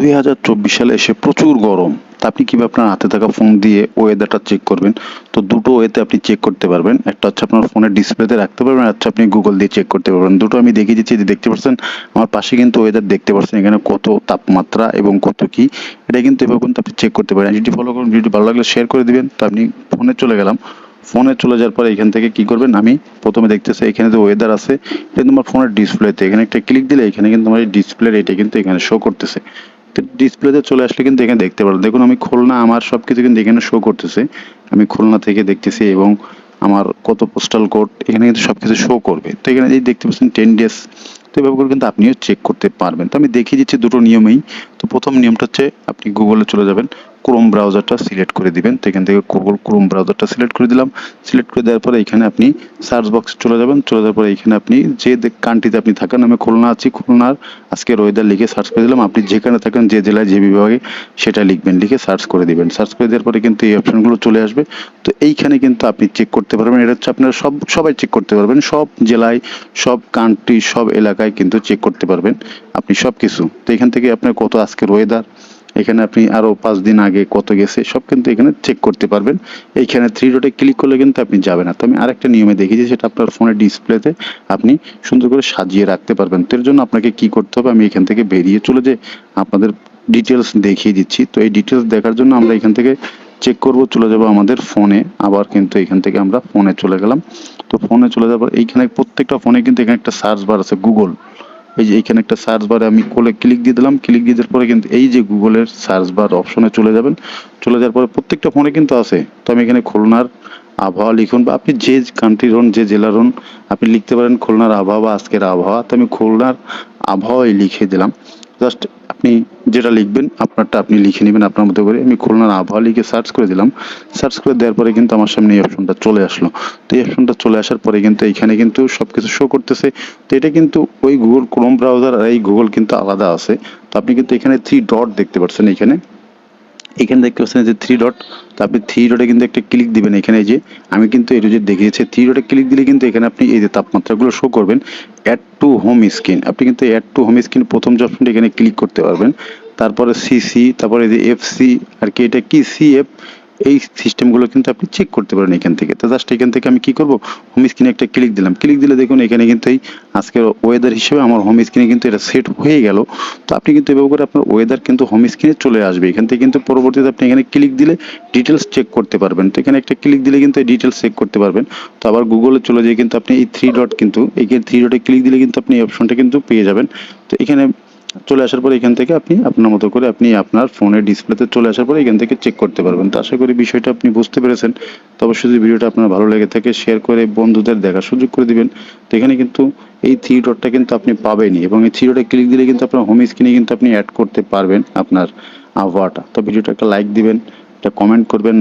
দুই হাজার চব্বিশ সালে এসে প্রচুর গরম। তা আপনি কীভাবে আপনার হাতে থাকা ফোন দিয়ে ওয়েদারটা চেক করবেন? তো দুটো ওয়েতে আপনি চেক করতে পারবেন। একটা হচ্ছে আপনার ফোনের ডিসপ্লেতে রাখতে পারবেন, আর হচ্ছে আপনি গুগল দিয়ে চেক করতে পারবেন। দুটো আমি দেখিয়ে দিচ্ছি যে দেখতে পাচ্ছেন, আমার পাশে কিন্তু ওয়েদার দেখতে পাচ্ছেন এখানে কত তাপমাত্রা এবং কত কি। এটা কিন্তু এভাবে কিন্তু আপনি চেক করতে পারেন। যদি ফলো করুন ভিডিও ভালো লাগলে শেয়ার করে দিবেন। তো আপনি ফোনে চলে গেলাম। ফোনে চলে যাওয়ার পরে এখান থেকে কি করবেন? আমি প্রথমে দেখতেছি এখানে যে ওয়েদার আছে, এটা তোমার ফোনের ডিসপ্লেতে এখানে একটা ক্লিক দিলে এখানে কিন্তু আমার এই ডিসপ্লের এটা কিন্তু এখানে শো করতেছে। ডিসপ্লেতে চলে আসলে কিন্তু এখানে দেখতে পারো। দেখুন, আমি খুলনা, আমার সব কিছু কিন্তু এখানে শো করতেছে। আমি খুলনা থেকে দেখতেছি এবং আমার কত পোস্টাল কোড এখানে কিন্তু সব কিছু শো করবে। তো এখানে এই দেখতে পাচ্ছেন টেন ডেজ তো এভাবে করে কিন্তু আপনিও চেক করতে পারবেন। তো আমি দেখিয়ে দিচ্ছি দুটো নিয়মেই। তো প্রথম নিয়মটা হচ্ছে, আপনি গুগলে চলে যাবেন। ক্রোম ব্রাউজারটা সিলেক্ট করে দিবেন। তো এখান থেকে গুগল ক্রোম ব্রাউজারটা সিলেক্ট করে দিলাম। সিলেক্ট করে দেওয়ার পরে এখানে আপনি সার্চ বক্সে চলে যাবেন। চলে যাওয়ার পরে এখানে আপনি যে কান্ট্রিতে আপনি থাকেন, আমি খুলনা আছি। খুলনার আজকে ওয়েদার লিখে সার্চ করে দিলাম। আপনি যেখানে থাকেন, যে জেলায়, যে বিভাগে, সেটা লিখবেন। লিখে সার্চ করে দিবেন। সার্চ করে দেওয়ার পরে কিন্তু এই অপশনগুলো চলে আসবে। তো এইখানে কিন্তু আপনি চেক করতে পারবেন। এটা হচ্ছে আপনারা সব, সবাই চেক করতে পারবেন। সব জেলায়, সব কান্ট্রি সব এলাকায় কিন্তু চেক করতে পারবেন। আপনি সব কিছু তো এখান থেকে আপনার কত আজকের ওয়েদার এখানে আপনি আরও পাঁচ দিন আগে কত গেছে, সব কিন্তু এখানে চেক করতে পারবেন। এইখানে থ্রি ডটে ক্লিক করলে কিন্তু আপনি যাবেন না। তো আমি আরেকটা নিয়মে দেখিয়েছি, সেটা আপনার ফোনের ডিসপ্লেতে আপনি সুন্দর করে সাজিয়ে রাখতে পারবেন। তো এর জন্য আপনাকে কি করতে হবে, আমি এখান থেকে বেরিয়ে চলে যে আপনাদের ডিটেলস দেখিয়ে দিচ্ছি। তো এই ডিটেলস দেখার জন্য আমরা এখান থেকে চেক করব, চলে যাব আমাদের ফোনে আবার কিন্তু এখান থেকে আমরা ফোনে চলে গেলাম। তো ফোনে চলে যাবার এইখানে প্রত্যেকটা ফোনে কিন্তু এখানে একটা সার্চ বার আছে গুগল এই যে এখানে একটা সার্চ বারে আমি কোলে ক্লিক দিয়ে দিলাম ক্লিক দিয়ে দেওয়ার পরে কিন্তু এই যে গুগলের সার্চ বার অপশনে চলে যাবেন। চলে যাওয়ার পরে প্রত্যেকটা ফোনে কিন্তু আছে। তো আমি এখানে খুলনার আবহাওয়া লিখুন বা আপনি যে কান্ট্রির হন যে জেলার হন আপনি লিখতে পারেন খুলনার আবহাওয়া বা আজকের আবহাওয়া। তো আমি খুলনার আবহাওয়াই লিখে দিলাম। জাস্ট আপনি যেটা লিখবেন, আপনারটা আপনি লিখে নেবেন আপনার মতো করে। আমি খুলনার আবহাওয়া লিখে সার্চ করে দিলাম। সার্চ করে দেওয়ার পরে কিন্তু আমার সামনে এই অপশনটা চলে আসলো। তো এই অপশনটা চলে আসার পরে কিন্তু এখানে কিন্তু সব কিছু শো করতেছে। তো এটা কিন্তু ওই গুগল ক্রোম ব্রাউজার আর এই গুগল কিন্তু আলাদা আছে। তো আপনি কিন্তু এখানে থ্রি ডট দেখতে পাচ্ছেন এখানে। এখানে দেখতে পাচ্ছেন যে থ্রি ডট তো আপনি থ্রি ডটে কিন্তু একটা ক্লিক দিবেন এখানে যে, আমি কিন্তু এটা যে দেখিয়েছি থ্রি ডটে ক্লিক দিলে কিন্তু এখানে আপনি এই যে তাপমাত্রাগুলো শো করবেন অ্যাড টু হোম স্ক্রিন আপনি কিন্তু অ্যাড টু হোম স্ক্রিন প্রথম যে অপশনটা এখানে ক্লিক করতে পারবেন, তারপরে সিসি তারপরে যে এফসি আর কি এটা কি সিএফ এই সিস্টেমগুলো কিন্তু আপনি চেক করতে পারেন এখান থেকে। তো জাস্ট এখান থেকে আমি কি করব? হোম স্ক্রিনে একটা ক্লিক দিলাম। ক্লিক দিলে দেখুন এখানে কিন্তু এই আজকের ওয়েদার হিসেবে আমার হোম স্ক্রিনে কিন্তু এটা সেট হয়ে গেল। তো আপনি কিন্তু এভাবে করে আপনার ওয়েদার কিন্তু হোম স্ক্রিনে চলে আসবে। এখান থেকে কিন্তু পরবর্তীতে আপনি এখানে ক্লিক দিলে ডিটেলস চেক করতে পারবেন। তো এখানে একটা ক্লিক দিলে কিন্তু এই ডিটেলস চেক করতে পারবেন। তো আবার গুগলে চলে যেয়ে কিন্তু আপনি এই থ্রি ডট কিন্তু এখানে থ্রি ডটে ক্লিক দিলে কিন্তু আপনি এই অপশনটা কিন্তু পেয়ে যাবেন। তো এখানে চলে আসার পরে এখান থেকে আপনি আপনার মতো করে আপনি আপনার ফোনের ডিসপ্লেতে চলে আসার পরে এখান থেকে চেক করতে পারবেন। তো আশা করি বিষয়টা আপনি বুঝতে পেরেছেন। তো অবশ্যই যদি ভিডিওটা আপনার ভালো লেগে থাকে শেয়ার করে বন্ধুদের দেখার সুযোগ করে দিবেন। তো এখানে কিন্তু এই থ্রি ডটটা কিন্তু আপনি পাবেনই এবং এই থ্রি ডটে ক্লিক দিলে কিন্তু আপনার হোম স্ক্রিনে কিন্তু আপনি অ্যাড করতে পারবেন আপনার আবহাওয়াটা। তো ভিডিওটা একটা লাইক দিবেন, একটা কমেন্ট করবেন।